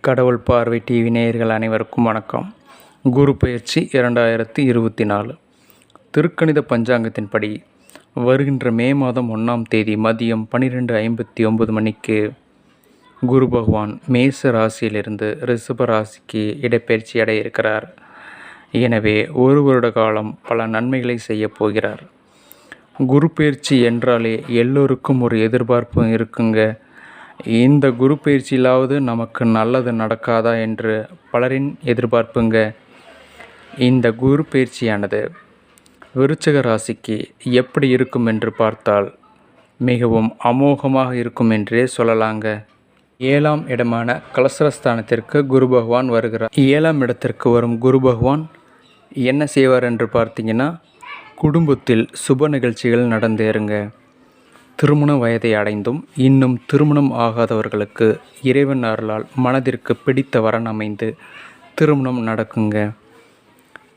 கடவுள் பார்வை டிவி நேயர்கள் அனைவருக்கும் வணக்கம். குரு பயிற்சி இரண்டாயிரத்தி இருபத்தி நாலு. திருக்கணித பஞ்சாங்கத்தின்படி வருகின்ற மே மாதம் ஒன்றாம் தேதி மதியம் பன்னிரெண்டு ஐம்பத்தி ஒன்பது மணிக்கு குரு பகவான் மேச ராசியிலிருந்து ரிஷப ராசிக்கு இடப்பெயர்ச்சி அடைய இருக்கிறார் எனவே ஒரு வருட காலம் பல நன்மைகளை செய்யப் போகிறார். குரு பயிற்சி என்றாலே எல்லோருக்கும் ஒரு எதிர்பார்ப்பு இருக்குங்க. இந்த குரு பயிற்சியிலாவது நமக்கு நல்லது நடக்காதா என்று பலரின் எதிர்பார்ப்புங்க. இந்த குரு பயிற்சியானது விருச்சக ராசிக்கு எப்படி இருக்கும் என்று பார்த்தால் மிகவும் அமோகமாக இருக்கும் என்றே சொல்லலாங்க. ஏழாம் இடமான கலசரஸ்தானத்திற்கு குரு பகவான் வருகிறார். ஏழாம் இடத்திற்கு வரும் குரு பகவான் என்ன செய்வார் என்று பார்த்தீங்கன்னா குடும்பத்தில் சுப நிகழ்ச்சிகள் நடந்தேறுங்க. திருமண வயதை அடைந்தும் இன்னும் திருமணம் ஆகாதவர்களுக்கு இறைவன் அருளால் மனதிற்கு பிடித்த வரன் அமைந்து திருமணம் நடக்குங்க.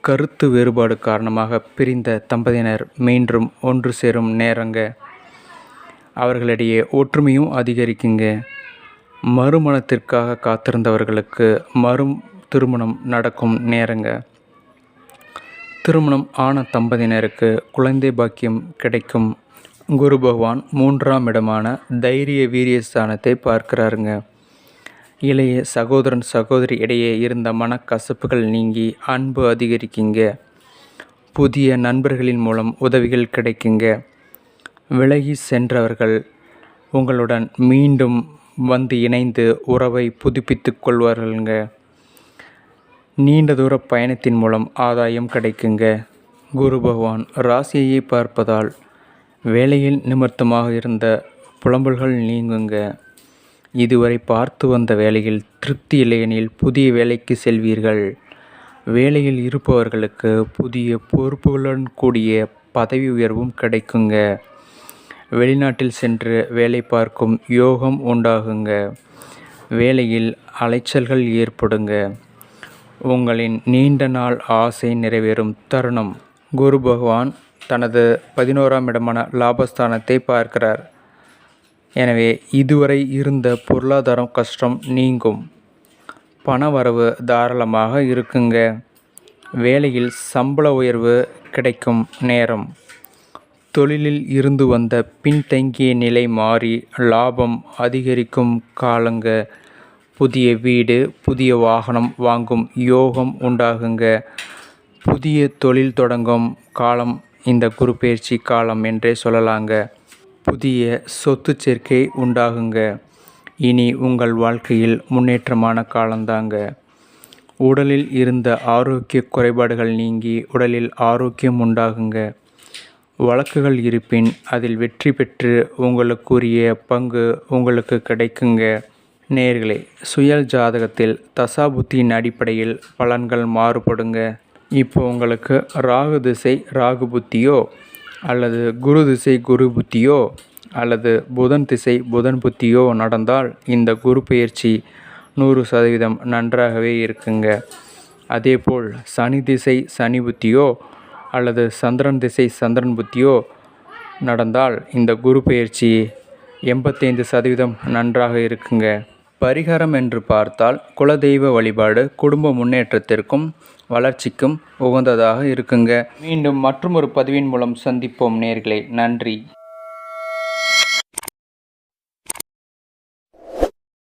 கருத்து வேறுபாடு காரணமாக பிரிந்த தம்பதியினர் மீண்டும் ஒன்று சேரும் நேரங்க. அவர்களிடையே ஒற்றுமையும் அதிகரிக்குங்க. மறுமணத்திற்காக காத்திருந்தவர்களுக்கு மறு திருமணம் நடக்கும் நேரங்க. திருமணம் ஆன தம்பதியினருக்கு குழந்தை பாக்கியம் கிடைக்கும். குரு பகவான் மூன்றாம் இடமான தைரிய வீரிய ஸ்தானத்தை பார்க்கிறாருங்க. இளைய சகோதரன் சகோதரி இடையே இருந்த மனக்கசப்புகள் நீங்கி அன்பு அதிகரிக்குங்க. புதிய நண்பர்களின் மூலம் உதவிகள் கிடைக்குங்க. விலகி சென்றவர்கள் உங்களுடன் மீண்டும் வந்து இணைந்து உறவை புதுப்பித்து கொள்வார்கள்ங்க. நீண்ட தூர பயணத்தின் மூலம் ஆதாயம் கிடைக்குங்க. குரு பகவான் ராசியை பார்ப்பதால் வேலையில் நிமித்தமாக இருந்த புலம்பல்கள் நீங்குங்க. இதுவரை பார்த்து வந்த வேலையில் திருப்தி இல்லையெனில் புதிய வேலைக்கு செல்வீர்கள். வேலையில் இருப்பவர்களுக்கு புதிய பொறுப்புகளுடன் கூடிய பதவி உயர்வும் கிடைக்குங்க. வெளிநாட்டில் சென்று வேலை பார்க்கும் யோகம் உண்டாகுங்க. வேலையில் அலைச்சல்கள் ஏற்படுங்க. உங்களின் நீண்ட நாள் ஆசை நிறைவேறும் தருணம். குரு பகவான் தனது பதினோராம் இடமான லாபஸ்தானத்தை பார்க்கிறார். எனவே இதுவரை இருந்த பொருளாதாரம் கஷ்டம் நீங்கும். பண வரவு தாராளமாக இருக்குங்க. வேலையில் சம்பள உயர்வு கிடைக்கும் நேரம். தொழிலில் இருந்து வந்த பின்தங்கிய நிலை மாறி லாபம் அதிகரிக்கும் காலங்க. புதிய வீடு புதிய வாகனம் வாங்கும் யோகம் உண்டாகுங்க. புதிய தொழில் தொடங்கும் காலம் இந்த குரு பயிற்சி காலம் என்றே சொல்லலாங்க. புதிய சொத்து சேர்க்கை உண்டாகுங்க. இனி உங்கள் வாழ்க்கையில் முன்னேற்றமான காலந்தாங்க. உடலில் இருந்த ஆரோக்கிய குறைபாடுகள் நீங்கி உடலில் ஆரோக்கியம் உண்டாகுங்க. வழக்குகள் இருப்பின் அதில் வெற்றி பெற்று உங்களுக்குரிய பங்கு உங்களுக்கு கிடைக்குங்க. நேர்களே சுயல் ஜாதகத்தில் தசாபுத்தியின் அடிப்படையில் பலன்கள் மாறுபடுங்க. இப்போ உங்களுக்கு ராகு திசை ராகு புத்தியோ அல்லது குரு திசை குரு புத்தியோ அல்லது புதன் திசை புதன் புத்தியோ நடந்தால் இந்த குரு பயிற்சி நூறு சதவீதம் நன்றாகவே இருக்குங்க. அதேபோல் சனி திசை சனி புத்தியோ அல்லது சந்திரன் திசை சந்திரன் புத்தியோ நடந்தால் இந்த குரு பயிற்சி எண்பத்தைந்து சதவீதம் நன்றாக இருக்குங்க. பரிகாரம் என்று பார்த்தால் குலதெய்வ வழிபாடு குடும்ப முன்னேற்றத்திற்கும் வளர்ச்சிக்கும் உகந்ததாக இருக்குங்க. மீண்டும் மற்றொரு பதிவின் மூலம் சந்திப்போம் நேர்களே. நன்றி.